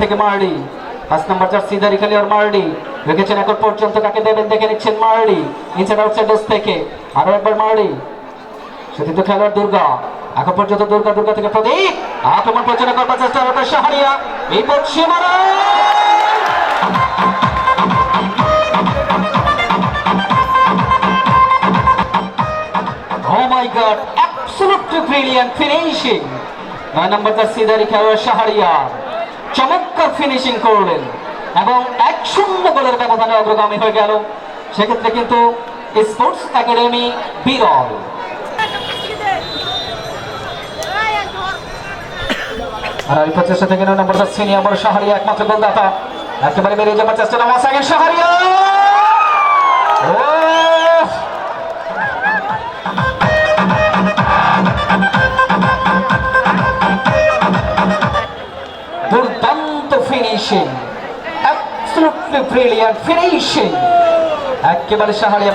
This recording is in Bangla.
থেকে মার্ডি নম্বর জার্সি দারিখালি আর মার্ডি রেখেছেন এখন পর্যন্ত কাকে দেবেন, দেখে নিচ্ছেন মার্ডি নিচের আউটসাইড থেকে আরও একবার মার্ডি সেদিন তো খেলোয়াড় দুর্গা। এখন পর্যন্ত দুর্গা দুর্গা থেকে প্রদীপ। আক্রমণ করবার চেষ্টা শাহরিয়া। এই চমৎকার ফিনিশিং করলেন। এবং এক শূন্য গোলের ব্যবধানে অগ্রগামী হয়ে গেল। সেক্ষেত্রে কিন্তু স্পোর্টস একাডেমি বিরল। আর এই প্রচেষ্টা থেকে নম্বর সিনিয়র শাহরিয়া, একমাত্র গোলদাতা। একেবারে বেরিয়ে যাবার চেষ্টা সেকেন্ড শাহরিয়া। দুর্দান্ত ফিনিশিং অ্যাবসলুটলি ব্রিলিয়ান্ট ফিনিশিং একেবারে সাহারিয়া